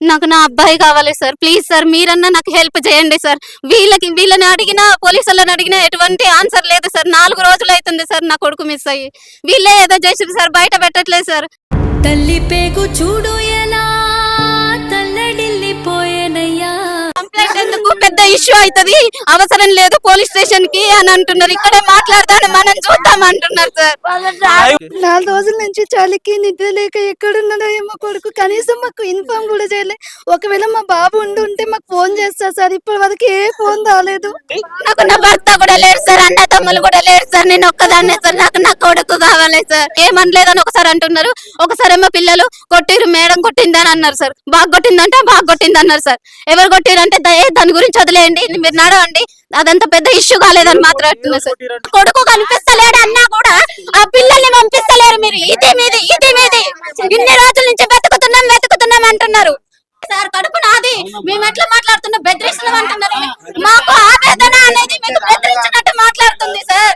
నాకు నా అబ్బాయి కావాలి సార్. ప్లీజ్ సార్ మీరన్నా నాకు హెల్ప్ చేయండి సార్. వీళ్ళకి వీళ్ళని అడిగినా పోలీసులను అడిగినా ఎటువంటి ఆన్సర్ లేదు సార్. నాలుగు రోజులు అవుతుంది సార్ నా కొడుకు మిస్ అయ్యి. వీళ్ళే ఏదో చేసింది సార్ బయట పెట్టట్లేదు సార్. తల్లి పేగు చూడు ఎలా తల్లడిల్లిపోయేనయ్యా. కంప్లైంట్ ఎందుకు పెద్ద ఇష్యూ అవుతది. అవసరం లేదు పోలీస్ స్టేషన్కి అని అంటున్నారు. ఇక్కడే మాట్లాడతాను మనం చూద్దాం అంటున్నారు సార్. నాలుగు రోజుల నుంచి చలికి నిద్ర లేక ఎక్కడున్నాడో ఏమో కొడుకు. కనీసం మాకు ఇన్ఫార్మ్ కూడా చేయలే. ఒకవేళ మా బాబు ఉండి ఉంటే మాకు ఫోన్ చేస్తా సార్. ఇప్పటి వరకు ఏ ఫోన్ రాలేదు. నాకు నా భర్త కూడా లేడు సార్. అన్న తమ్ములు కూడా లేడు సార్. నేను ఒక్కదాన్నే సార్. నాకు నా కొడుకు కావాలి సార్. ఏమనలేదని ఒకసారి అంటున్నారు. ఒకసారి ఏమో పిల్లలు కొట్టిరు మేడం కొట్టిందని అన్నారు సార్. బాగా కొట్టిందంటే బాగా కొట్టింది అన్నారు సార్. ఎవరు కొట్టిరంటే దయే దాని గురించి వదిలేయండి మీరు నడవండి. అదంతా పెద్ద ఇష్యూ కాలేదని మాట్లాడుతున్నారు సార్. కొడుకు కనిపిస్తలేడు అన్నా కూడా ఆ పిల్లల్ని పంపిస్తలేరు మీరు. ఇది మీది ఇది మీది. ఇన్ని రోజుల నుంచి వెతుకుతున్నాం వెతుకుతున్నాం అంటున్నారు. సార్ కడుపు నాది. మేము ఎట్లా మాట్లాడుతున్నాం? బెదిరిస్తున్నాం అంటున్నారు. మాకు ఆవేదన అనేది మీకు బెదిరించినట్టు మాట్లాడుతుంది సార్.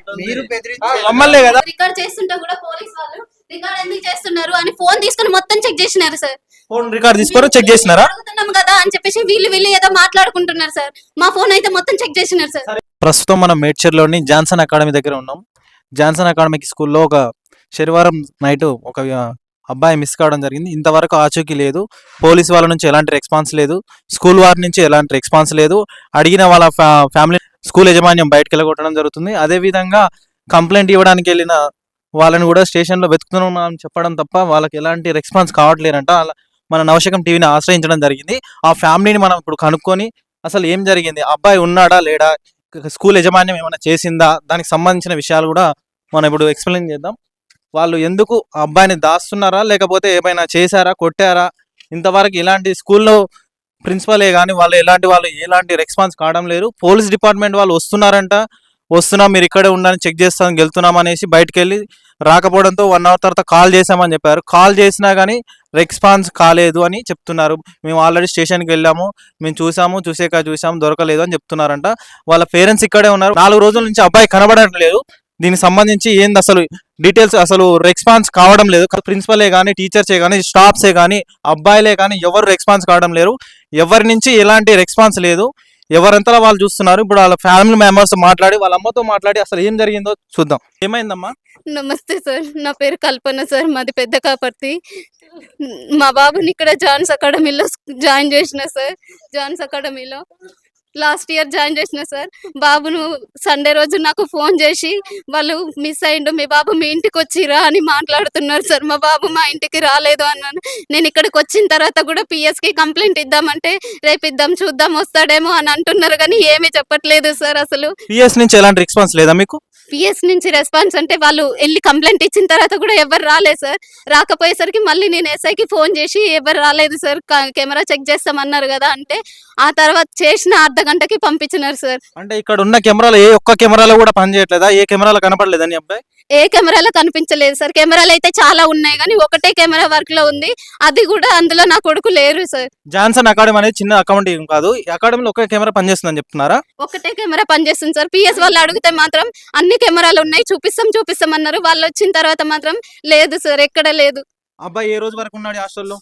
రికార్డ్ చేస్తుంటే కూడా పోలీస్ వాళ్ళు రికార్డ్ ఎందుకు చేస్తున్నారు అని ఫోన్ తీసుకుని మొత్తం చెక్ చేసినారు సార్. ఫోన్ రికార్డ్ తీసుకొని చెక్ చేసినారా? అడుగుతున్నాం కదా అని చెప్పేసి వీళ్ళు వీళ్ళు ఏదో మాట్లాడుకుంటున్నారు సార్. మా ఫోన్ అయితే మొత్తం చెక్ చేసినారు సార్. ప్రస్తుతం మనం మేడ్చర్లోని జాన్సన్ అకాడమీ దగ్గర ఉన్నాం. జాన్సన్ అకాడమీకి స్కూల్లో ఒక శనివారం నైట్ ఒక అబ్బాయి మిస్ కావడం జరిగింది. ఇంతవరకు ఆచూకీ లేదు. పోలీస్ వాళ్ళ నుంచి ఎలాంటి రెస్పాన్స్ లేదు. స్కూల్ వారి నుంచి ఎలాంటి రెస్పాన్స్ లేదు. అడిగిన వాళ్ళ ఫ్యా- ఫ్యామిలీ స్కూల్ యాజమాన్యం బయటకు వెళ్ళగొట్టడం జరుగుతుంది. అదే విధంగా కంప్లైంట్ ఇవ్వడానికి వెళ్ళిన వాళ్ళని కూడా స్టేషన్లో వెతుకుతున్నాం చెప్పడం తప్ప వాళ్ళకి ఎలాంటి రెస్పాన్స్ కావట్లేరంట అలా మన నవశకం టీవీని ఆశ్రయించడం జరిగింది. ఆ ఫ్యామిలీని మనం ఇప్పుడు కనుక్కొని అసలు ఏం జరిగింది? అబ్బాయి ఉన్నాడా? లేడా? స్కూల్ యజమాన్యం ఏమైనా చేసిందా? దానికి సంబంధించిన విషయాలు కూడా మనం ఇప్పుడు ఎక్స్ప్లెయిన్ చేద్దాం. వాళ్ళు ఎందుకు ఆ అబ్బాయిని దాస్తున్నారా? లేకపోతే ఏమైనా చేశారా? కొట్టారా? ఇంతవరకు ఇలాంటి స్కూల్లో ప్రిన్సిపలే కానీ వాళ్ళు ఎలాంటి వాళ్ళు ఎలాంటి రెస్పాన్స్ కావడం లేరు పోలీస్ డిపార్ట్మెంట్ వాళ్ళు వస్తున్నారంట. వస్తున్నాం మీరు ఇక్కడే ఉండని చెక్ చేస్తాం వెళ్తున్నాం అనేసి బయటకు వెళ్ళి రాకపోవడంతో వన్ అవర్ తర్వాత కాల్ చేసామని చెప్పారు. కాల్ చేసినా కానీ రెస్పాన్స్ కాలేదు అని చెప్తున్నారు. మేము ఆల్రెడీ స్టేషన్కి వెళ్ళాము మేము చూసాము చూసాక చూసాము దొరకలేదు అని చెప్తున్నారంట. వాళ్ళ పేరెంట్స్ ఇక్కడే ఉన్నారు. నాలుగు రోజుల నుంచి అబ్బాయి కనబడట్లేదు దీనికి సంబంధించి ఏంది అసలు డీటెయిల్స్ అసలు రెస్పాన్స్ కావడం లేదు. ప్రిన్సిపలే కానీ టీచర్సే కానీ స్టాఫ్సే కానీ అబ్బాయిలే కానీ ఎవరు రెస్పాన్స్ కావడం లేరు. ఎవరి నుంచి ఎలాంటి రెస్పాన్స్ లేదు. ఎవరంతా వాళ్ళు చూస్తున్నారు? ఇప్పుడు వాళ్ళ ఫ్యామిలీ మెంబర్స్ మాట్లాడి వాళ్ళ అమ్మతో మాట్లాడి అసలు ఏం జరిగిందో చూద్దాం. ఏమైందమ్మా? నమస్తే సార్. నా పేరు కల్పన సార్. మాది పెద్ద కాపర్తి. మా బాబుని ఇక్కడ జాన్స్ అకాడమీలో జాయిన్ చేసిన సార్. జాన్స్ అకాడమీలో. లాస్ట్ ఇయర్ జాయిన్ చేసిన సార్. బాబును సండే రోజు నాకు ఫోన్ చేసి వాళ్ళు మిస్ అయ్యిండు మీ బాబు మీ ఇంటికి వచ్చిరా అని మాట్లాడుతున్నారు సార్. మా బాబు మా ఇంటికి రాలేదు అన్నాను. నేను ఇక్కడికి వచ్చిన తర్వాత కూడా పిఎస్కి కంప్లైంట్ ఇద్దామంటే రేపు ఇద్దాం చూద్దాం వస్తాడేమో అని అంటున్నారు కానీ ఏమీ చెప్పట్లేదు సార్ అసలు. పిఎస్ నుంచి ఎలాంటి రెస్పాన్స్ లేదా మీకు? పిఎస్ నుంచి రెస్పాన్స్ అంటే వాళ్ళు వెళ్ళి కంప్లైంట్ ఇచ్చిన తర్వాత కూడా ఎవరు రాలేదు సార్. రాకపోయేసరికి మళ్ళీ నేను ఎస్ఐకి ఫోన్ చేసి ఎవరు రాలేదు సార్ కెమెరా చెక్ చేస్తామన్నారు కదా అంటే ఆ తర్వాత చేసిన అర్ధ గంటకి పంపించినారు సార్. అంటే ఇక్కడ ఉన్న కెమెరాలు ఏ ఒక్క కెమెరాలో కూడా పనిచేయట్లేదా ఏ కెమెరాలో కనపడలేదా నీ అబ్బాయి? ఏ కెమెరాలో కనిపించలేదు సార్. కెమెరాలు అయితే చాలా ఉన్నాయి కానీ ఒకటే కెమెరా వర్క్లో ఉంది. అది కూడా అందులో నా కొడుకు లేరు సార్. జాన్సన్ అకాడమీ అనేది చిన్న అకౌంట్ ఏం కాదు. అకాడమీలో ఒకే కెమెరా పనిచేస్తుందని చెప్తున్నారా? ఒకటే కెమెరా పనిచేస్తుంది సార్. పిఎస్ వాళ్ళు అడిగితే మాత్రం అన్ని కెమెరాలు ఉన్నాయి చూపిస్తాం చూపిస్తాం అన్నారు. వాళ్ళు వచ్చిన తర్వాత మాత్రం లేదు సార్ ఎక్కడ లేదు. అబ్బాయి ఏ రోజు వరకు ఉన్నాడు హాస్టల్లో?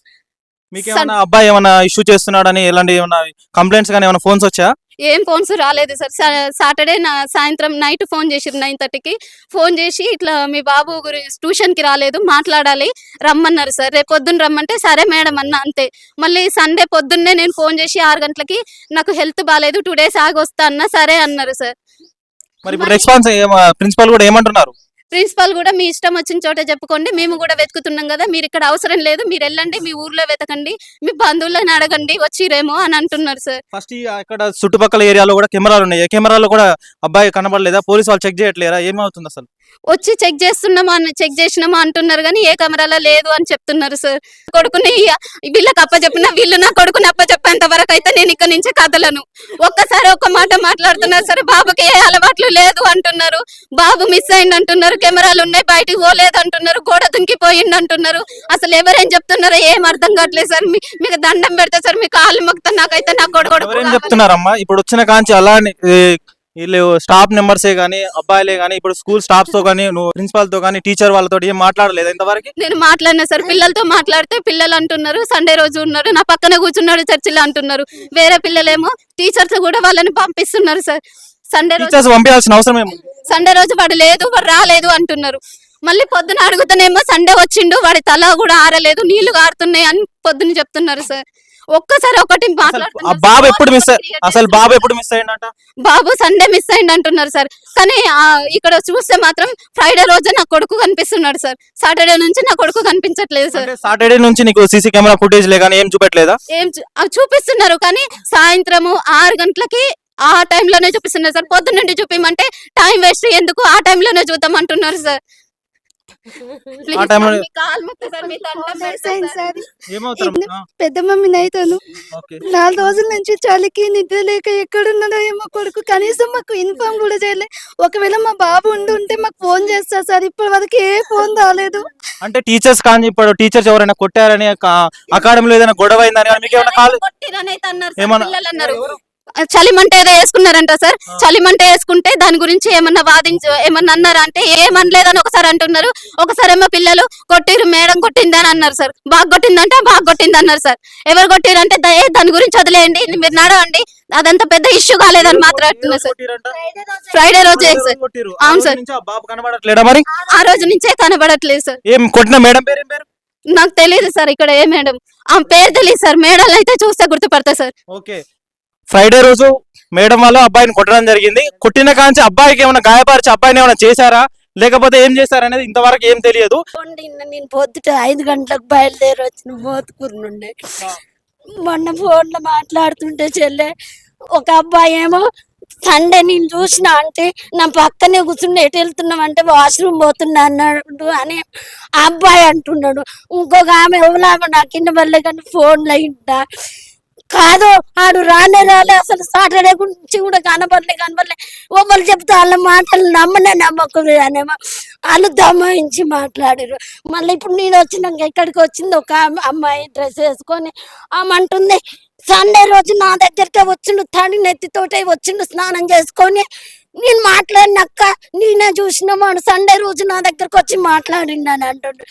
మీకు ఏమైనా అబ్బాయి ఏమైనా ఇష్యూ చేస్తున్నాడని ఎలాంటి ఏమైనా కంప్లైంట్స్ కానీ ఏమైనా ఫోన్స్ వచ్చా? ఏం ఫోన్స్ రాలేదు సార్. సాటర్డే నా సాయంత్రం నైట్ ఫోన్ చేసిరు నైన్ థర్టీకి ఫోన్ చేసి ఇట్లా మీ బాబు గురి ట్యూషన్కి రాలేదు మాట్లాడాలి రమ్మన్నారు సార్. రేపు పొద్దున్న రమ్మంటే సరే మేడం అన్న అంతే. మళ్ళీ సండే పొద్దున్నే నేను ఫోన్ చేసి ఆరు గంటలకి నాకు హెల్త్ బాగాలేదు టూ డేస్ ఆగి వస్తా అన్న సరే అన్నారు సార్. మరి ఇప్పుడు రెస్పాన్స్ ప్రిన్సిపల్ కూడా ఏమంటున్నారు? ప్రిన్సిపల్ కూడా మీ ఇష్టం వచ్చిన చోట చెప్పుకోండి. మేము కూడా వెతుకుతున్నాం కదా మీరు ఇక్కడ అవసరం లేదు మీరు వెళ్ళండి మీ ఊర్లో వెతకండి మీ బంధువులను అడగండి వచ్చిరేమో అని అంటున్నారు సార్ ఫస్ట్ అక్కడ చుట్టుపక్కల ఏరియాలో కూడా కెమెరాలు ఉన్నాయి. కెమెరాలో కూడా అబ్బాయి కనబడలేదా? పోలీస్ వాళ్ళు చెక్ చేయట్లేరా? ఏమవుతుంది అసలు? వచ్చి చెక్ చేస్తున్నామా అని చెక్ చేసినామా అంటున్నారు కానీ ఏ కెమెరాలో లేదు అని చెప్తున్నారు సార్ కొడుకుని వీళ్ళకి అప్పచెప్పిన వీళ్ళు నా కొడుకుని అప్పచెప్పేంత వరకు అయితే నేను ఇక్కడ నుంచి కదలను. ఒక్కసారి ఒక్క మాట మాట్లాడుతున్నారు సరే బాబుకి ఏ అలవాట్లు లేదు అంటున్నారు. బాబు మిస్ అయింది అంటున్నారు కెమెరాలు ఉన్నాయి బయటికి పోలేదు అంటున్నారు గోడ దుంకిపోయింది అంటున్నారు. అసలు ఎవరేం చెప్తున్నారో ఏం అర్థం కావట్లేదు సార్ మీకు దండం పెడతా సార్ మీ కాళ్ళు మొక్తా నాకైతే నా కొడుకు చెప్తున్నారమ్మా? ఇప్పుడు వచ్చిన కాంచి అలానే వీళ్ళు స్టాఫ్ మెంబర్సే కానీ అబ్బాయిలే కానీ ఇప్పుడు స్కూల్ స్టాఫ్తో కానీ నువ్వు ప్రిన్సిపాల్తో కానీ టీచర్ వాళ్ళతో ఏం మాట్లాడలేదు ఇంతవరకు? నేను మాట్లాడినా సార్ పిల్లలతో మాట్లాడితే పిల్లలు అంటున్నారు సండే రోజు ఉన్నారు నా పక్కన కూర్చున్నాడు చర్చిలో అంటున్నారు వేరే పిల్లలేమో టీచర్స్ కూడా వాళ్ళని పంపిస్తున్నారు సార్. సండే రోజు టీచర్స్ పంపించాల్సిన అవసరం ఏముంది? సండే రోజు వాడు లేదు వాడు రాలేదు అంటున్నారు. మళ్ళీ పొద్దున అడుగుతానేమో సండే వచ్చిండు వాడి తల కూడా ఆరలేదు నీళ్ళు కారుతున్నాయి అని పొద్దున చెప్తున్నారు సార్. ఒక్కసారి ఒకటి మాట్లాడుతున్నారు బాబు. ఎప్పుడు మిస్ అసలు బాబు ఎప్పుడు మిస్ అయ్యిందంట? బాబు సండే మిస్ అయింది అంటున్నారు సార్. కానీ ఇక్కడ చూస్తే మాత్రం ఫ్రైడే రోజు నా కొడుకు కనిపిస్తున్నాడు సార్. సాటర్డే నుంచి నా కొడుకు కనిపించట్లేదు సార్. సాటర్డే నుంచి నీకు సీసీ కెమెరా ఫుటేజ్ లే కానీ ఏం చూపెట్టలేదా? ఏం చూపిస్తున్నారు కానీ సాయంత్రము ఆరు గంటలకి ఆ టైంలోనే చూపిస్తున్నారు సార్. పొద్దున్న నుండి చూపిమంటే టైం వేస్ట్ ఎందుకు? ఆ టైంలోనే చూద్దాం అంటున్నారు సార్. పెద్ద మమ్మీ నైతాను. ఓకే. నాలుగు రోజుల నుంచి చలికి నిద్ర లేక ఎక్కడున్నాడో ఏమో కొడుకు. కనీసం మాకు ఇన్ఫార్మ్ కూడా చేయలే. ఒకవేళ మా బాబు ఉండి ఉంటే మాకు ఫోన్ చేస్తా సార్. ఇప్పటి వరకు ఏ ఫోన్ రాలేదు. అంటే టీచర్స్ కానీ ఇప్పుడు టీచర్స్ ఎవరైనా కొట్టారని అకాడమీలో ఏదైనా గొడవ అయిందని మీకు ఏమైనా కాల్ ఏమన్నా- చలిమంట ఏదో వేసుకున్నారంట సార్. చలిమంట వేసుకుంటే దాని గురించి ఏమన్నా వాదించు ఏమన్నా అన్నారా? అంటే ఏమనలేదని ఒకసారి అంటున్నారు. ఒకసారి ఏమో పిల్లలు కొట్టిరు మేడం కొట్టింది అని అన్నారు సార్. బాగా కొట్టిందంటే బాగా కొట్టింది అన్నారు సార్. ఎవరు కొట్టిరు అంటే "ద- ఏ, దాని గురించి వదిలేయండి. మీరు నడవండి. అదంతా పెద్ద ఇష్యూ కాలేదని మాట్లాడుతున్నారు సార్. ఫ్రైడే రోజు. అవును ఆ రోజు సార్. నుంచి ఆ బాబు కనబడట్లేడా మరి? ఆ రోజు నుంచే కనబడట్లేదు సార్. ఏం కొట్టిన మేడం పేరు ఏం పేరు? నాకు తెలియదు సార్ ఇక్కడ ఏ మేడం. ఆ పేరు తెలియదు సార్. మేడం అయితే చూస్తే గుర్తుపడతా సార్. ఓకే. ఫ్రైడే రోజు మేడం వాళ్ళు అబ్బాయిని కొట్టడం జరిగింది. కొట్టిన కాంచి అబ్బాయికి ఏమైనా గాయపరిచి అబ్బాయిని ఏమైనా చేశారా? లేకపోతే ఏం చేశారనేది ఇంతవరకు ఏం తెలియదు. నేను పొద్దుట ఐదు గంటలకు బయలుదేరి వచ్చిన మోతుకూరునుండే మొన్న ఫోన్లో మాట్లాడుతుంటే చెల్లె ఒక అబ్బాయి ఏమో సండే నేను చూసిన అంటే నా పక్కనే కూర్చుని ఎటు వెళ్తున్నాం అంటే వాష్రూమ్ పోతున్నా అన్నాడు అని అబ్బాయి అంటున్నాడు. ఇంకొక ఆమె ఎవలామె నా కింద వల్లే కానీ ఫోన్లో ఇంటా. కాదు ఆడు రానే రాలే అసలు సాటర్డే గురించి కూడా కనబడలే కనబడలే ఒకళ్ళు చెప్తే వాళ్ళ మాటలు నమ్మనే నమ్మకూడదు అనేమో వాళ్ళు దమాయించి మాట్లాడారు మళ్ళీ ఇప్పుడు నేను వచ్చినాక ఎక్కడికి వచ్చింది? ఒక అమ్మాయి డ్రెస్ వేసుకొని ఆమె అంటుంది సండే రోజు నా దగ్గరికి వచ్చిండు తడి నెత్తితోటే వచ్చిండు స్నానం చేసుకొని నేను మాట్లాడినక్క నేనే చూసిన వాడు సండే రోజు నా దగ్గరకు వచ్చి మాట్లాడిండు అని అంటుండు.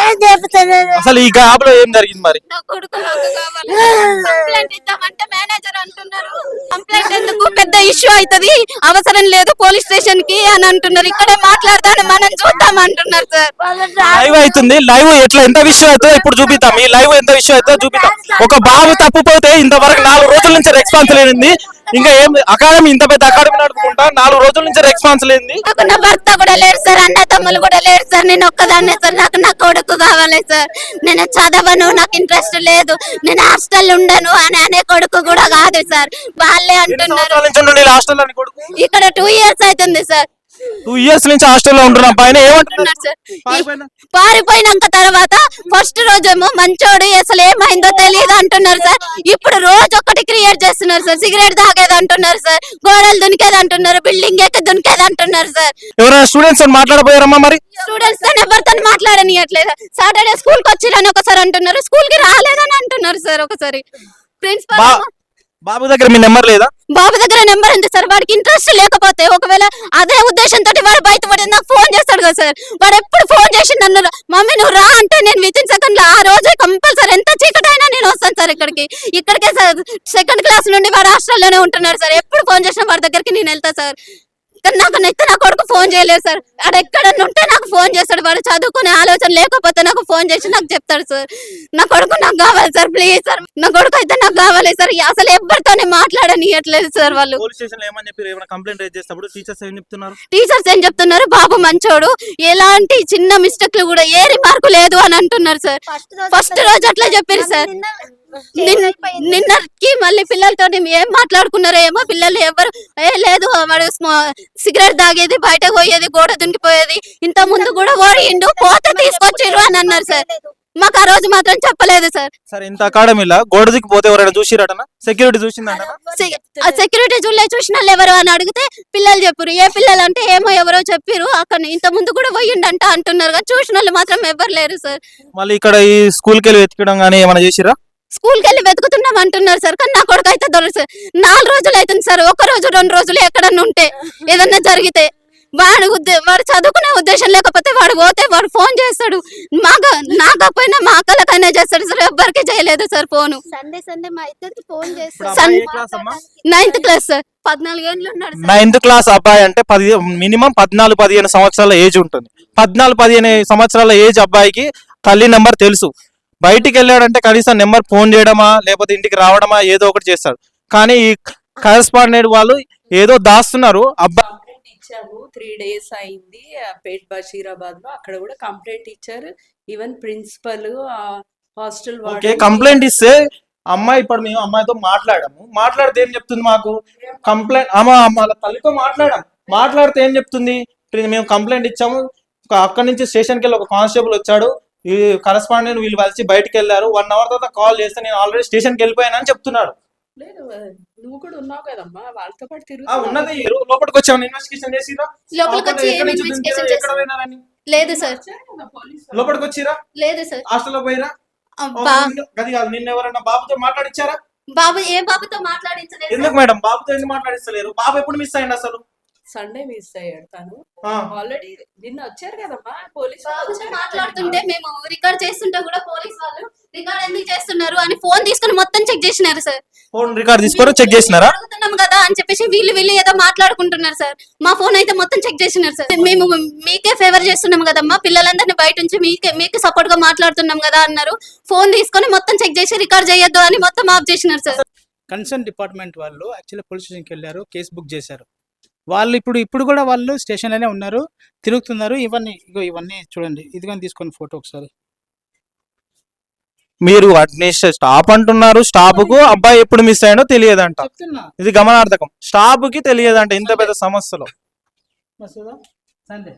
ఏం చెప్తాను అసలు ఈ గ్యాప్లో ఏం జరిగింది మరి? నా కొడుకు నాకు కావాలి. కంప్లైంట్ ఇద్దామంటే మేనేజర్ అంటున్నారు. కంప్లైంట్ ఎందుకు? పెద్ద ఇష్యూ అవుతది. అవసరం లేదు పోలీస్ స్టేషన్కి అని అంటున్నారు. ఇక్కడే మాట్లాడతాను మనం చూద్దాం అంటున్నారు సార్. లైవ్ అవుతుంది. లైవ్ ఎట్లా? ఎంత విషయం అవుతుందో ఇప్పుడు చూపిద్దాం. ఈ లైవ్ ఎంత విషయం అవుతుందో చూపిద్దాం. ఒక బాబు తప్పిపోతే ఇంతవరకు నాలుగు రోజుల నుంచి రెస్పాన్స్ లేనింది. ఇంకా ఏం అకాడమీ ఇంత పెద్ద అకాడమీ నడుపుకుంటా? నాలుగు రోజుల నుంచి రెస్పాన్స్ లేనిది. నాకు నా భర్త కూడా లేరు సార్ అన్న తమ్ములు కూడా లేరు సార్ నేను ఒక్కదాన్నే సార్ నాకు నా కొడుకు కావాలి సార్. నేను చదవను నాకు ఇంట్రెస్ట్ లేదు నేను హాస్టల్ ఉండను అని అనే కొడుకు కూడా కాదు సార్. వాళ్ళే అంటున్నారు. ఇక్కడ టూ ఇయర్స్ అవుతుంది సార్. టూ ఇయర్స్ నుంచి హాస్టల్లో ఉంటున్న. పైన ఏమంటున్నారు? అంటున్నారు సార్. పారిపోయినా? పారిపోయినాక తర్వాత ఫస్ట్ రోజేమో మంచోడు అసలు ఏమైందో తెలియదు అంటున్నారు సార్. ఇప్పుడు రోజు ఒకటి క్రియేట్ చేస్తున్నారు సార్. సిగరెట్ తాగేది అంటున్నారు సార్. గోడలు దునికేది అంటున్నారు. బిల్డింగ్ ఎక్కి దునికేది అంటున్నారు సార్. ఎవరైనా స్టూడెంట్స్ మాట్లాడపోయారమ్మా మరి? స్టూడెంట్స్తో ఎవరితో మాట్లాడనియట్లేదు. సాటర్డే స్కూల్కి వచ్చిరని ఒకసారి అంటున్నారు. స్కూల్కి రాలేదని అంటున్నారు సార్ ఒకసారి. ప్రిన్సిపల్ బాబు దగ్గర మీ నెంబర్ లేదా? బాబు దగ్గర నెంబర్ ఉంది సార్. వాడికి ఇంట్రెస్ట్ లేకపోతే ఒకవేళ అదే ఉద్దేశంతో వాడు బయటపడి నాకు ఫోన్ చేస్తాడు కదా సార్. వాడు ఎప్పుడు ఫోన్ చేసి అన్నారు మమ్మీ నువ్వు రా అంటే నేను విత్ ఇన్ సెకండ్లో ఆ రోజే కంపల్సరీ ఎంత చీకటైనా నేను వస్తాను సార్ ఇక్కడికి. ఇక్కడికే సార్ సెకండ్ క్లాస్ నుండి వాడు హాస్టల్లోనే ఉంటున్నాడు సార్. ఎప్పుడు ఫోన్ చేసినా వాడి దగ్గరికి నేను వెళ్తా సార్. కానీ నాకు నెత్తి నా కొడుకు ఫోన్ చేయలేదు సార్. వాడు ఎక్కడ ఉంటే నాకు ఫోన్ చేస్తాడు. వాడు చదువుకునే ఆలోచన లేకపోతే నాకు ఫోన్ చేసి నాకు చెప్తాడు సార్. నా కొడుకు నాకు కావాలి సార్ ప్లీజ్ సార్. నా కొడుకు అయితే నాకు కావాలి సార్. అసలు ఎవరితోనే మాట్లాడనియట్లేదు సార్ వాళ్ళు. లో టీచర్స్ ఏం చెప్తున్నారు? టీచర్స్ ఏం చెప్తున్నారు? బాబు మంచోడు. ఎలాంటి చిన్న మిస్టేక్లు కూడా ఏ రిమార్కు లేదు అని అంటున్నారు సార్. ఫస్ట్ రోజు అట్లా చెప్పారు సార్. నిన్నకి మళ్ళీ పిల్లలతో ఏం మాట్లాడుకున్నారో ఏమో పిల్లలు ఎవరు? ఏ లేదు వాడు సిగరెట్ తాగేది బయట పోయేది గోడ దుంకిపోయేది. ఇంత ముందు కూడా ఓడిండు పోతే తీసుకొచ్చిర్రు అని అన్నారు సార్. మాకు ఆ రోజు మాత్రం చెప్పలేదు సార్. సరే ఇంత అకాడమీలో? గోడదికి పోతే ఎవరైనా చూసిరటనా? సెక్యూరిటీ చూసిందంట సె- ఆ సెక్యూరిటీ జూలే చూసిన ఎవరు అని అడిగితే పిల్లలు చెప్పారు ఏ పిల్లలు అంటే ఏమో ఎవరో చెప్పారు అక్కడ ఇంత ముందు కూడా పోయిండంట అంటున్నారు. చూసిన వాళ్ళు మాత్రం ఎవరు లేరు సార్. మళ్ళీ ఇక్కడ ఈ స్కూల్కి వెళ్ళి వెతకడం కానీ ఏమైనా చేసిరా స్కూల్కి వెళ్ళి వెతుకుతున్నాం అంటున్నారు సార్. కానీ నా కొడుకు అయితే దొరకదు నాలుగు రోజులు అవుతుంది సార్. ఒక రోజు రెండు రోజులు ఎక్కడన్నా ఉంటే ఏదన్నా జరిగితే వాడు ఉద్దే- వాడు చదువుకునే ఉద్దేశం లేకపోతే వాడు పోతే వాడు ఫోన్ చేస్తాడు. మాకు నాకపోయినా మా అక్కలకైనా చేస్తాడు సార్. ఎవ్వరికి చేయలేదు సార్ ఫోను. సండే సండే మా ఇద్దరికి ఫోన్ చేస్తాడు. Ninth class sir. పద్నాలుగు ఏళ్ళు ఉన్నాడు సార్. నైన్త్ క్లాస్ అబ్బాయి అంటే పది మినిమం పద్నాలుగు పదిహేను సంవత్సరాల ఏజ్ ఉంటుంది. పద్నాలుగు పదిహేను సంవత్సరాల ఏజ్ అబ్బాయికి తల్లి నెంబర్ తెలుసు. బయటికి వెళ్ళాడంటే కనీసం నెంబర్ ఫోన్ చేయడమా లేకపోతే ఇంటికి రావడమా ఏదో ఒకటి చేస్తాడు. కానీ ఈ కరెస్పాండెంట్ వాళ్ళు ఏదో దాస్తున్నారు ఇచ్చాము త్రీ డేస్ అయింది పేట్ బషీరాబాద్లో అక్కడ కూడా కంప్లైంట్ ఇచ్చారు. Even principal hostel okay complaint ఇస్తే అమ్మాయి ఇప్పుడు మేము అమ్మాయితో మాట్లాడాము. మాట్లాడితే ఏం చెప్తుంది మాకు? కంప్లైంట్ అమ్మ వాళ్ళ తల్లితో మాట్లాడాం మాట్లాడితే ఏం చెప్తుంది? మేము కంప్లైంట్ ఇచ్చాము. అక్కడి నుంచి స్టేషన్కి వెళ్ళి ఒక కానిస్టేబుల్ వచ్చాడు. ఈ కరెస్పాండెంట్ వీళ్ళు కలిసి బయటికి వెళ్ళారు వన్ అవర్ తర్వాత కాల్ చేస్తే నేను ఆల్రెడీ స్టేషన్కి వెళ్ళిపోయానని చెప్తున్నాడు. లేదు నువ్వు కూడా ఉన్నావు కదమ్మా వాళ్ళతో పాటు ఆ తిరుగు ఉన్నది. ఈ రో- లోపలికి వచ్చాము ఇన్వెస్టిగేషన్ చేసిరా? లోపలికి వచ్చి ఎక్కడి ఏం నుంచి ఇన్వెస్టిగేషన్ ఎక్కడ చేస్తారు పోయినారని లేదు సార్ లోపలికి వచ్చిరా? లేదు సార్ హాస్టల్లో పోయిరా? అది కాదు నిన్న ఎవరైనా బాబుతో మాట్లాడిచ్చారా? బాబు ఏ బాబుతో మాట్లాడించలేదు? ఎందుకు మేడం? బాబుతో ఎందుకు మాట్లాడిస్తలేరు? బాబు ఎప్పుడు మిస్ అయ్యండి అసలు? సండే మిస్ అయ్యాడు తను. ఆల్రెడీ నిన్న వచ్చారు కదమ్మా? పోలీసు. మాట్లాడుతుంటే మేము రికార్డ్ చేస్తుంటే కూడా పోలీస్ వాళ్ళు రికార్డ్ ఎందుకు చేస్తున్నారు? అని ఫోన్ తీసుకుని మొత్తం చెక్ చేసినారు సార్. ఫోన్ రికార్డ్ తీసుకొని చెక్ చేసినారా? అడుగుతున్నాం కదా అని చెప్పేసి వీళ్ళు వీళ్ళు ఏదో మాట్లాడుకుంటున్నారు సార్. మా ఫోన్ అయితే మొత్తం చెక్ చేసినారు సార్. మేము మీకే ఫేవర్ చేస్తున్నాం కదమ్మా. పిల్లలందరినీ బయట నుంచి మీకే మీకు సపోర్ట్గా మాట్లాడుతున్నాం కదా అన్నారు. ఫోన్ తీసుకొని మొత్తం చెక్ చేసి రికార్డ్ చేయొద్దు అని మొత్తం ఆఫ్ చేసినారు సార్. కన్సర్న్ డిపార్ట్మెంట్ వాళ్ళు యాక్చువల్లీ పోలీస్ స్టేషన్కి వెళ్ళారు కేసు బుక్ చేశారు. వాళ్ళు ఇప్పుడు ఇప్పుడు కూడా వాళ్ళు స్టేషన్లోనే ఉన్నారు తిరుగుతున్నారు. ఇవన్నీ ఇగో ఇవన్నీ చూడండి. ఇదిగోని తీసుకొని ఫోటో ఒకసారి. మీరు అడ్మినిస్ట్రేట్ స్టాప్ అంటున్నారు. స్టాప్కు అబ్బాయి ఎప్పుడు మిస్ అయ్యాడో తెలియదంట. ఇది గమనార్థకం. స్టాప్కి తెలియదంట. ఇంత పెద్ద సమస్యలో. మసూదా సండే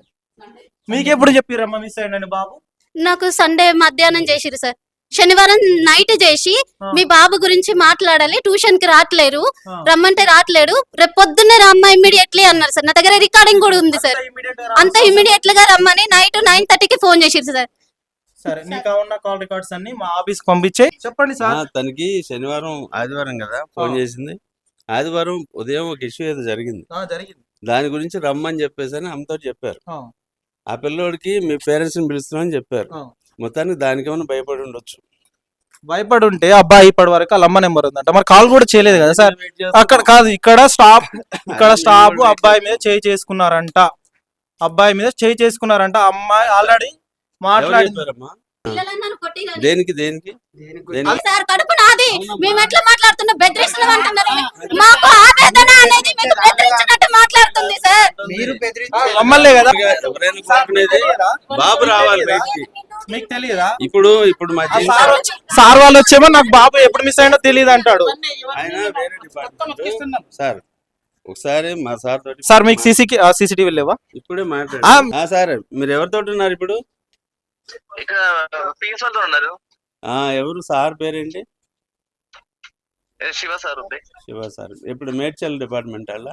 మీకు ఎప్పుడు చెప్పారమ్మా మిస్ అయ్యాడని బాబు? నాకు సండే మధ్యాహ్నం చేసిరు సార్. శనివారం నైట్ చేసి. మీ బాబు గురించి మాట్లాడాలి ట్యూషన్కి రావట్లేరు. రమ్మంటే రావట్లేడు రేపు పొద్దున్నే రమ్మ ఇమ్మీడియట్లీ అన్నారు సార్. నా దగ్గర రికార్డింగ్ కూడా ఉంది సార్. అంత ఇమ్మీడియట్గా రమ్మని నైట్ నైన్ థర్టీకి ఫోన్ చేసిరు సార్. సరే నీకు ఉన్న కాల్ రికార్డ్స్ అన్ని మా ఆఫీస్ పంపించే. చెప్పండి ఆ, సార్ తనకి శనివారం ఆదివారం కదా ఫోన్. చేసింది. ఆదివారం ఉదయం ఒక ఇష్యూ ఏదో జరిగింది. ఆ, జరిగింది. దాని గురించి రమ్మని చెప్పేసి అని అమ్మతో చెప్పారు. ఆ. ఆ పిల్లోడికి మీ పేరెంట్స్ని పిలుస్తున్నామని చెప్పారు. మొత్తానికి దానికి ఏమైనా భయపడి ఉండొచ్చు. భయపడి ఉంటే అబ్బాయి ఇప్పటి వరకు వాళ్ళ అమ్మ నెంబర్ ఉందంట. మరి కాల్ కూడా చేయలేదు కదా సార్. అక్కడ కాదు ఇక్కడ స్టాప్ ఇక్కడ స్టాప్ అబ్బాయి మీద చేయి చేసుకున్నారంట. అబ్బాయి మీద చేయి చేసుకున్నారంట. అమ్మాయి ఆల్రెడీ ఎవరు మాట్లాడి చెప్పారమ్మా? పిల్లలందరూ కొట్టిరని. దేనికి దేనికి? దేనికి అది సార్ కడుపు నాది. అవునమ్మా. మేము ఎట్లా మాట్లాడుతున్నా? బెదిరిస్తున్నాం అంటున్నారు. మాకు ఆవేదన అనేది మీకు బెదిరించినట్టు మాట్లాడుతుంది సార్. మీరు మమ్మల్నే కదా? ఎవరైనా కోరుకునేది బాబు రావాలి మీకు తెలియదా? ఇప్పుడు ఇప్పుడు మా సార్ సార్ వాళ్ళు వచ్చేమో నాకు బాబు ఎప్పుడు మిస్ అయిందో తెలియదు అంటాడు. ఆయన వేరే డిపార్ట్మెంట్ సార్ ఒకసారి మా సార్ తోటి సార్ మీకు సీసీ సీసీటీవీ లేవా? ఇప్పుడే మాట్లాడు. ఆ, సార్ మీరు ఎవరితో ఉన్నారు ఇప్పుడు? ఇక్కడ ప్రిన్సిపల్తో ఉన్నారు. ఆ ఎవరు? సార్ పేరేంటి? ఏ శివ సార్ ఉంది. శివ సార్. ఇప్పుడు మేడ్చల్ డిపార్ట్మెంట్ అలా?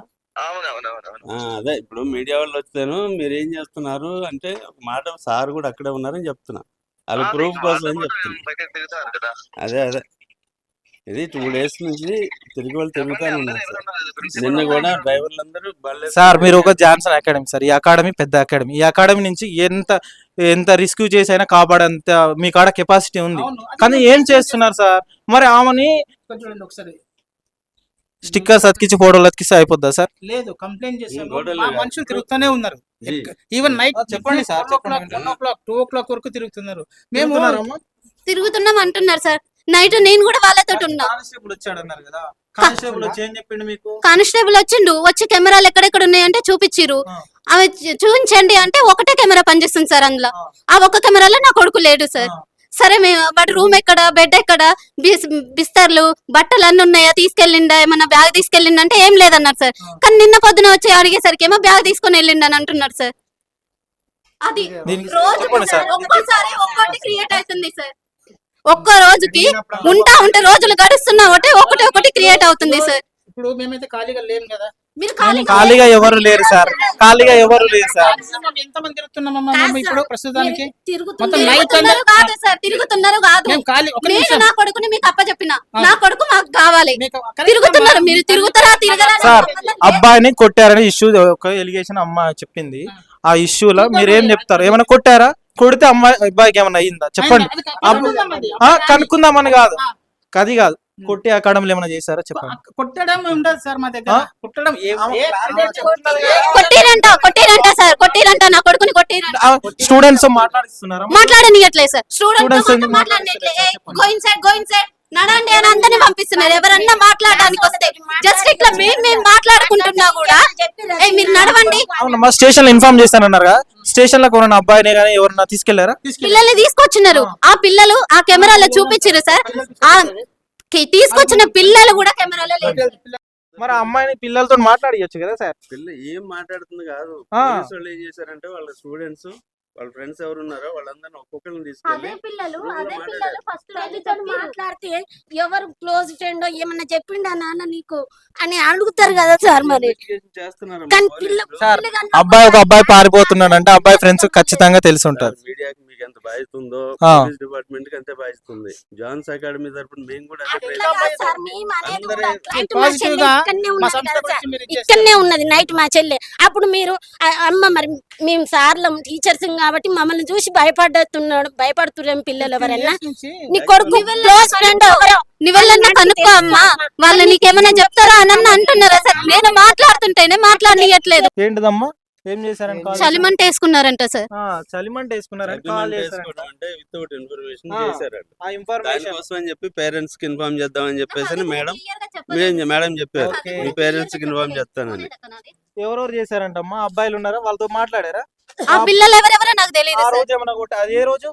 అదే ఇప్పుడు మీడియా వాళ్ళు వచ్చాను మీరు ఏం చేస్తున్నారు అంటే ఒక మాట సార్ కూడా అక్కడే ఉన్నారని చెప్తున్నా. వాళ్ళ ప్రూఫ్ కోసం అని చెప్తున్నా. బయటకు తిరుగుతారు కదా. అదే అదే. ఇది టూ డేస్ నుంచి తిరిగి వాళ్ళు తిరుగుతానే అందరూ ఉన్నారు సార్. నిన్న కూడా. డ్రైవర్లందరూ బల్లే సార్ మీరు ఒక జాన్సన్ అకాడమీ సార్ ఈ అకాడమీ పెద్ద అకాడమీ. ఈ అకాడమీ నుంచి ఎంత ఎంత రిస్క్యూ చేసి అయినా కాపాడేంత మీ కాడ కెపాసిటీ ఉంది. కానీ ఏం చేస్తున్నారు సార్? మరి ఆమెని కొంచెం చూడండి ఒకసారి. స్టిక్కర్స్ అతికించి ఫోటోలు అతికిస్తే అయిపోద్దా సార్? లేదు కంప్లైంట్ కాదు. మనుషులు తిరుగుతూనే ఉన్నారు. ఈవెన్ నైట్ చెప్పండి సార్, టూ ఓ క్లాక్ వరకు తిరుగుతున్నారు. మేము? తిరుగుతున్నాం అంటున్నారు సార్. నైట్ నేను కూడా వాళ్ళతో ఉన్నా. కానిస్టేబుల్ వచ్చాడు అన్నారు కదా. కానిస్టేబుల్ వచ్చి ఏం చెప్పిండు మీకు? కానిస్టేబుల్ వచ్చిండు. వచ్చి కెమెరాలు ఎక్కడెక్కడ ఉన్నాయంటే చూపించిరు. అవి చూపించండి అంటే ఒకటే కెమెరా పనిచేస్తుంది సార్ అందులో. ఆ. ఒక్క కెమెరాలో నా కొడుకు లేడు సార్. సరే మేము వాడి రూమ్ ఎక్కడ? బెడ్ ఎక్కడ? బిస్- బిస్తర్లు బట్టలు అన్ని ఉన్నాయా? తీసుకెళ్ళిండా? ఏమన్నా బ్యాగ్ తీసుకెళ్ళిండా? అంటే ఏం లేదన్నారు సార్. కానీ నిన్న పొద్దున వచ్చి అడిగేసరికి ఏమో బ్యాగ్ తీసుకొని వెళ్ళిండు అని అంటున్నారు సార్. అది రోజు ఒక్కోసారి ఒక్కోటి క్రియేట్ అవుతుంది సార్. ఒక్క రోజుకి ఉంటా ఉంటే రోజులు గడుస్తున్నా ఒకటి ఒకటి ఒకటి క్రియేట్ అవుతుంది సార్. ఇప్పుడు మేమైతే ఖాళీగా లేం కదా. ఖాళీగా ఎవరు లేరు సార్. ఖాళీగా ఎవరు లేరు సార్. ఎంతమంది తిరుగుతున్నామమ్మా మేము ఇప్పుడు ప్రస్తుతానికి మొత్తం నైట్ తిరుగుతున్నారు కాదు సార్ తిరుగుతున్నారు కాదు. మేము ఖాళీ ఒక నేను నిమిషం. నా కొడుకుని మీకు. నా కొడుకు మాకు కావాలి. మీకు తిరుగుతున్నారు మీరు తిరుగుతారా తిరగరా సార్ అబ్బాయిని కొట్టారని ఇష్యూ ఒక ఎలిగేషన్ అమ్మ చెప్పింది. ఆ. ఇష్యూలో మీరు ఏం చెప్తారు? ఏమైనా కొట్టారా? కొడితే అమ్మాయి అబ్బాయికి ఏమైనా అయ్యిందా? చెప్పండి. కనుక్కుందామని కాదు. అది కాదు. కొట్టి అకాడమీలో ఏమైనా చేశారా? చెప్పండి. కొట్టడం ఉండదు సార్ మా దగ్గర. ఆ? కొట్టడం ఏ- ఏ- కొట్టిరంట కొట్టిరంట సార్ కొట్టిరంట నా కొడుకుని కొట్టిరంట. స్టూడెంట్స్ మాట్లాడిస్తున్నారా? మాట్లాడనియట్లేదు సార్. స్టూడెంట్ Students ఎందుకు మాట్లాడనియట్లేదు. Go in side go in side నడండి అని అందరినీ పంపిస్తున్నారు. ఎవరన్నా మాట్లాడడానికి వస్తే జస్ట్ ఇట్లా మేము మేము మాట్లాడుకుంటున్నా కూడా ఏ మీరు నడవండి. అవును మా స్టేషన్లో ఇన్ఫార్మ్ చేస్తానన్నారు స్టేషన్లో ఎవరైనా అబ్బాయిని కానీ ఎవరన్నా తీసుకెళ్ళారా? పిల్లల్ని తీసుకొచ్చినారు. ఆ పిల్లలు ఆ కెమెరాలో చూపించారు సార్. ఆ కి- తీసుకొచ్చిన పిల్లలు కూడా కెమెరాలో లేదు మరి ఆ అమ్మాయిని పిల్లలతో మాట్లాడియొచ్చు కదా సార్. పిల్ల ఏం మాట్లాడుతుంది కాదు. ఆ. పోలీసు వాళ్ళు ఏం చేశారంటే వాళ్ళ స్టూడెంట్స్ వాళ్ళ ఫ్రెండ్స్ ఎవరు ఉన్నారో వాళ్ళందరినీ ఒక్కొక్కరిని తీసుకెళ్ళి పిల్లలు అదే ఫస్ట్ తల్లితో మాట్లాడితే ఎవరు క్లోజ్ ఫ్రెండ్ ఏమన్నా చెప్పిండా నాన్న నీకు అని అడుగుతారు కదా సార్ మరి. ఇన్వెస్టిగేషన్ చేస్తున్నారు కానీ పిల్ల సార్, అబ్బాయి ఒక అబ్బాయి పారిపోతున్నాడు అంటే అబ్బాయి ఫ్రెండ్స్ ఖచ్చితంగా తెలిసి ఉంటారు. మీడియాకి ఎంత బాధిస్తుందో. పోలీస్ డిపార్ట్మెంట్కి అంతే బాధిస్తుంది. జాన్స్ అకాడమీ తరపున మేము కూడా ఇక్కడనే మా ఉన్నది నైట్ మా చెల్లె. అప్పుడు మీరు అమ్మ మరి మేము సార్లం టీచర్స్ కాబట్టి మమ్మల్ని చూసి భయపడుతున్నాడు భయపడుతున్నాం పిల్లలు ఎవరన్నా? నీ కొడుకు క్లోజ్ ఫ్రెండ్ ఎవరో నువ్వెళ్ళన్నా కనుక్కో. అమ్మా. వాళ్ళు నీకేమైనా చెప్తారా? అని అన్న అంటున్నారా సార్? నేను మాట్లాడుతుంటేనే మాట్లాడనియట్లేదు. ఏంటిదమ్మా? ఏం చేశారని call చలిమంట వేసుకున్నారంట సార్. ఆ, చలిమంట వేసుకున్నారని కాల్ చేశారంట. అంటే వితౌట్ ఇన్ఫర్మేషన్ ఆ. చేశారు ఆ ఇన్ఫర్మేషన్ దానికోసం అని చెప్పి పేరెంట్స్కి ఇన్ఫార్మ్ చేద్దామని చెప్పేసి అని మేడం మేడం మేడం చెప్పారు. ఓకే. మీ పేరెంట్స్కి ఇన్ఫార్మ్ చేస్తానని. ఎవరెవరు చేశారంటమ్మా? అబ్బాయిలు ఉన్నారా? వాళ్ళతో మాట్లాడారా? ఆ పిల్లలు ఎవరెవరో నాకు తెలియదు ఆ సార్. రోజు ఏమన్నా కొట్ట అది ఏ రోజు?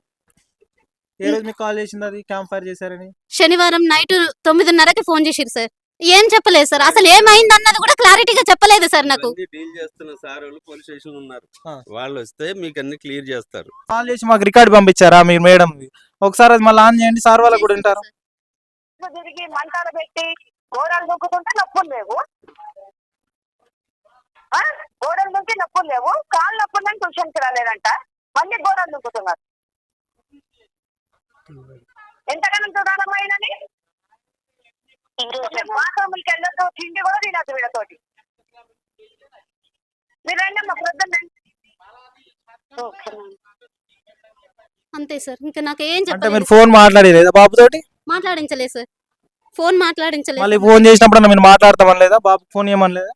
ఏ రోజు మీకు కాల్ చేసింది అది? క్యాంప్ ఫైర్ చేశారని? శనివారం నైట్ తొమ్మిదిన్నరకి ఫోన్ చేసిరు సార్. ఏం చెప్పలేదు సార్. అసలు ఏమైంది అన్నది కూడా క్లారిటీగా చెప్పలేదు సార్ నాకు. డీల్ చేస్తున్న సార్ వాళ్ళు పోలీస్ స్టేషన్ ఉన్నారు. వాళ్ళు వస్తే మీకు అన్ని క్లియర్ చేస్తారు. కాల్ చేసి మాకు రికార్డ్ పంపించారా మీరు మేడం? ఒకసారి అది మళ్ళీ ఆన్ చేయండి సార్ వాళ్ళకు కూడా వింటారు. తిరిగి మంటాలు పెట్టి గోడలు దొక్కుతుంటే నొప్పులు లేవు. ఆ? గోడలు దుంకి నొప్పులు లేవు. కాళ్ళు నొప్పులు ట్యూషన్కి రాలేదంట. మళ్ళీ గోడలు దుంకుతున్నారు ఎంతగానో చూడాలమ్మాయినని వెళ్ళొద్దు తిండి కూడా తినద్దు వీళ్ళతోటి మీరు రండి అమ్మ అంతే సార్ ఇంకా నాకు ఏం అంటే చెప్పలేదు మీరు ఫోన్ మాట్లాడలేదా బాబుతోటి మాట్లాడించలేదు సార్ ఫోన్ మాట్లాడించలేదు మళ్ళీ ఫోన్ చేసినప్పుడు మీరు మాట్లాడతామని లేదా బాబు ఫోన్ చేయమని లేదా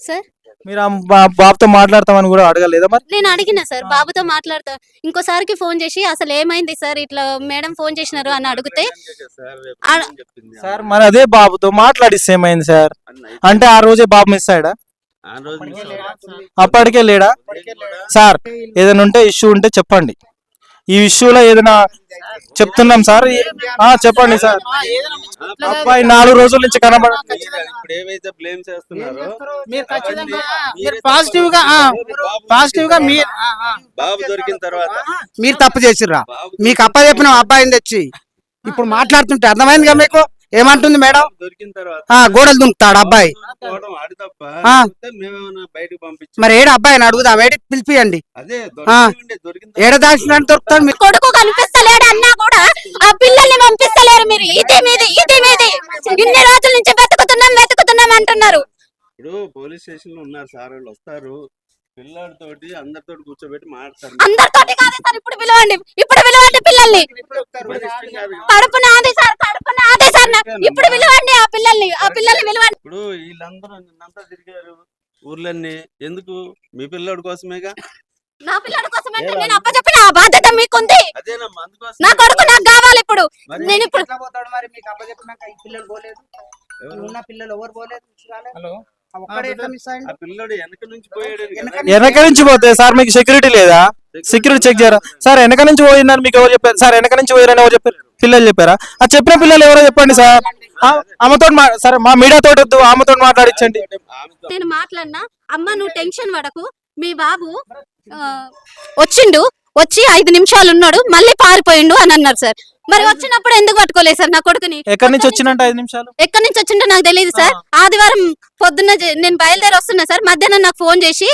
సార్ మీరు బాబుతో మాట్లాడతామని కూడా అడగలేదా మరి? నేను అడిగిన సార్ బాబుతో మాట్లాడతా. ఇంకోసారికి ఫోన్ చేసి అసలు ఏమైంది సార్ ఇట్లా మేడం ఫోన్ చేసినారు అని అడిగితే సార్ మరి అదే బాబుతో మాట్లాడిస్తే ఏమైంది సార్? అంటే ఆ రోజే బాబు మిస్ అయ్యాడా? ఆ రోజు మిస్ అవ్వదు. అప్పటికే లేడా? సార్ ఏదైనా ఉంటే ఇష్యూ ఉంటే చెప్పండి. ఈ ఇష్యూలో ఏదైనా చెప్తున్నాం సార్. ఆ చెప్పండి సార్. అబ్బాయి నాలుగు రోజుల నుంచి కనబడ మీరు ఇప్పుడు ఏవైతే బ్లేమ్ చేస్తున్నారో మీరు ఖచ్చితంగా అవన్నీ మీరు మీరే పాజిటివ్గా ఆ, బాబు పాజిటివ్గా మీరు ఆ, ఆ. బాబు దొరికిన తర్వాత మీరు తప్పు చేసిర్రా. మీకు అప్ప చెప్పిన అబ్బాయిని తెచ్చి. ఇప్పుడు మాట్లాడుతుంటే అర్థమైందిగా మీకు? ఏమంటుంది మేడం? దొరికిన తర్వాత ఆ గోడలు దుంకుతాడు అబ్బాయి. మరి ఏడు అబ్బాయిని అడుగుదాం ఏడి పిలిపియండి. ఏడ దాచిన దొరుకుతాడు మీరు కొడుకు కనిపిస్తలేడు అన్నా కూడా ఆ పిల్లల్ని పంపిస్తలేరు మీరు. ఇది మీది ఇది మీది. ఇన్ని రోజుల నుంచి వెతుకుతున్నాం వెతుకుతున్నాం అంటున్నారు. ఇప్పుడు పోలీస్ స్టేషన్లో ఉన్నారు సార్ వాళ్ళు వస్తారు. పిల్లాడితోటి అందరితోటి కూర్చోబెట్టి మాట్లాడతారు. అందరితోటి కాదు సార్ ఇప్పుడు పిలవండి. ఇప్పుడు పిలవండి పిల్లల్ని. కడుపు నాది సార్ కడుపు నాది సార్. నా- ఇప్పుడు పిలవండి ఆ పిల్లల్ని ఆ పిల్లల్ని పిలవండి. ఇప్పుడు వీళ్ళందరూ నిన్నంతా తిరిగారు. ఊర్లన్నీ ఎందుకు? మీ పిల్లోడి కోసమేగా? నా పిల్లడి కోసం అంటే నేను అప్పచెప్పిన ఆ బాధ్యత మీకుంది. నా కొడుకు నాకు కావాలి ఇప్పుడు. నేను ఇప్పుడు పోతాడు మరి? మీకు అప్ప చెప్పినాక ఈ పిల్లలు పోలేదు? ఉన్న పిల్లలు ఎవరు పోలేదు. హలో. వెనక నుంచి పోతే సార్ మీకు సెక్యూరిటీ లేదా? సెక్యూరిటీ చెక్ చేయరా? సార్ వెనక నుంచి పోయిందని మీకు ఎవరు చెప్పారు? సార్ వెనక నుంచి పోయారని ఎవరు చెప్పారు? పిల్లలు చెప్పారా? ఆ చెప్పిన పిల్లలు ఎవరో చెప్పండి సార్. ఆమెతో సరే మా మీడియా తోటి వద్దు ఆమెతో మాట్లాడించండి నేను మాట్లాడినా? అమ్మ నువ్వు టెన్షన్ పడకు. మీ బాబు వచ్చిండు. వచ్చి ఐదు నిమిషాలు ఉన్నాడు. మళ్ళీ పారిపోయిండు అని అన్నారు సార్. మరి వచ్చినప్పుడు ఎందుకు పట్టుకోలేదు సార్ నా కొడుకుని? ఎక్కడి నుంచి వచ్చినట్టు ఐదు నిమిషాలు? ఎక్కడి నుంచి వచ్చిందో నాకు తెలియదు సార్. ఆదివారం పొద్దున్న నేను బయలుదేరి వస్తున్నా సార్. మధ్యాహ్నం నాకు ఫోన్ చేసి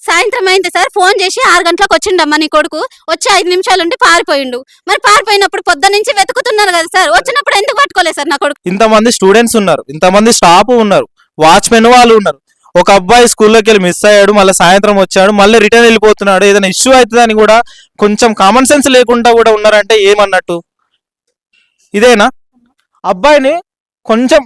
సాయంత్రం అయింది సార్ ఫోన్ చేసి ఆరు గంటలకు వచ్చిండమ్మా నీ కొడుకు. వచ్చి ఐదు నిమిషాలు ఉండి పారిపోయిండు. మరి పారిపోయినప్పుడు పొద్దు నుంచి వెతుకుతున్నారు కదా సార్. వచ్చినప్పుడు ఎందుకు పట్టుకోలేదు సార్ నా కొడుకు? ఇంతమంది స్టూడెంట్స్ ఉన్నారు. ఇంతమంది స్టాఫ్ ఉన్నారు. వాచ్మెన్ వాళ్ళు ఉన్నారు. ఒక అబ్బాయి స్కూల్లోకి వెళ్ళి మిస్ అయ్యాడు మళ్ళీ సాయంత్రం వచ్చాడు మళ్ళీ రిటర్న్ వెళ్ళిపోతున్నాడు. ఏదైనా ఇష్యూ అవుతుందని కూడా కొంచెం కామన్ సెన్స్ లేకుండా కూడా ఉన్నారంటే ఏమన్నట్టు? ఇదేనా? అబ్బాయిని కొంచెం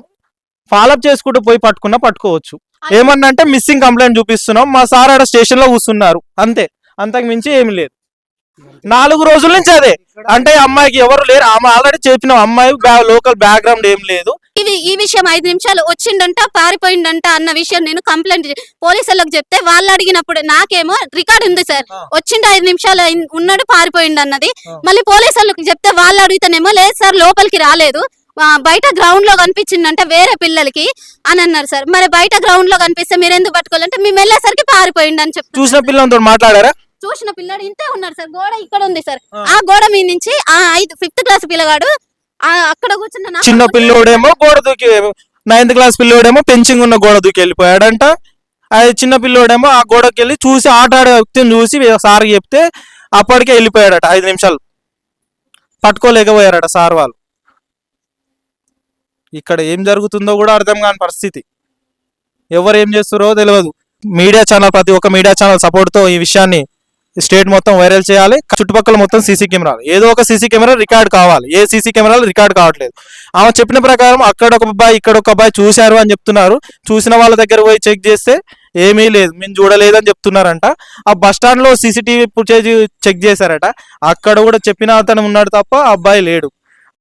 ఫాలోఅప్ చేసుకుంటూ పోయి పట్టుకున్నా పట్టుకోవచ్చు. ఏమన్నా అంటే మిస్సింగ్ కంప్లైంట్ చూపిస్తున్నాం. మా సార్ ఆడ స్టేషన్లో కూర్చున్నారు. అంతే. అంతకు మించి ఏమి లేదు. నాలుగు రోజుల నుంచి అదే. అంటే అమ్మాయికి ఎవరు లేరు. ఆమె ఆల్రెడీ చెప్పిన. అమ్మాయి లోకల్ బ్యాక్గ్రౌండ్ ఏం లేదు. ఇవి ఈ విషయం ఐదు నిమిషాలు వచ్చిండంట పారిపోయిండంట అన్న విషయం నేను కంప్లైంట్ పోలీసులకు చెప్తే వాళ్ళు అడిగినప్పుడు నాకేమో రికార్డ్ ఉంది సార్. వచ్చిండు ఐదు నిమిషాలు ఉన్నాడు పారిపోయిండు అన్నది. మళ్ళీ పోలీసులకు చెప్తే వాళ్ళు అడిగితేనేమో లేదు సార్ లోపలికి రాలేదు. బయట గ్రౌండ్లో కనిపించిందంటే వేరే పిల్లలకి అని అన్నారు సార్. మరి బయట గ్రౌండ్లో కనిపిస్తే మీరు ఎందుకు పట్టుకోవాలంటే మేము వెళ్ళేసరికి పారిపోయిండు అని చెప్తారు చూసిన పిల్లలతో మాట్లాడారా? చూసిన పిల్లాడు ఇంతే ఉన్నారు సార్. గోడ ఇక్కడ ఉంది సార్. ఆ. గోడ మీద నుంచి ఆ ఐదు ఫిఫ్త్ క్లాస్ పిల్లగాడు అక్కడ కూర్చున్న చిన్న పిల్లోడేమో గోడ దూకి నైన్త్ క్లాస్ పిల్లోడేమో పెంచింగ్ ఉన్న గోడ దూకి వెళ్ళిపోయాడంట. అది చిన్న పిల్లోడేమో ఆ గోడకి వెళ్ళి చూసి ఆట ఆడే వ్యక్తిని చూసి సార్ చెప్తే అప్పటికే వెళ్ళిపోయాడట ఐదు నిమిషాలు. పట్టుకోలేకపోయారట సార్ వాళ్ళు. ఇక్కడ ఏం జరుగుతుందో కూడా అర్థం కాని పరిస్థితి. ఎవరు ఏం చేస్తారో తెలియదు మీడియా ఛానల్ ప్రతి ఒక్క మీడియా ఛానల్ సపోర్ట్తో ఈ విషయాన్ని స్టేట్ మొత్తం వైరల్ చేయాలి. చుట్టుపక్కల మొత్తం సీసీ కెమెరాలు. ఏదో ఒక సీసీ కెమెరా రికార్డ్ కావాలి. ఏ సీసీ కెమెరాలు రికార్డ్ కావట్లేదు. ఆమె చెప్పిన ప్రకారం అక్కడ ఒక అబ్బాయి ఇక్కడ ఒక అబ్బాయి చూశారు అని చెప్తున్నారు. చూసిన వాళ్ళ దగ్గర పోయి చెక్ చేస్తే ఏమీ లేదు. మేము చూడలేదని చెప్తున్నారంట. ఆ బస్ స్టాండ్లో సీసీటీవీ ఫుటేజ్ చెక్ చేశారట. అక్కడ కూడా చెప్పిన అతను ఉన్నాడు తప్ప అబ్బాయి లేడు.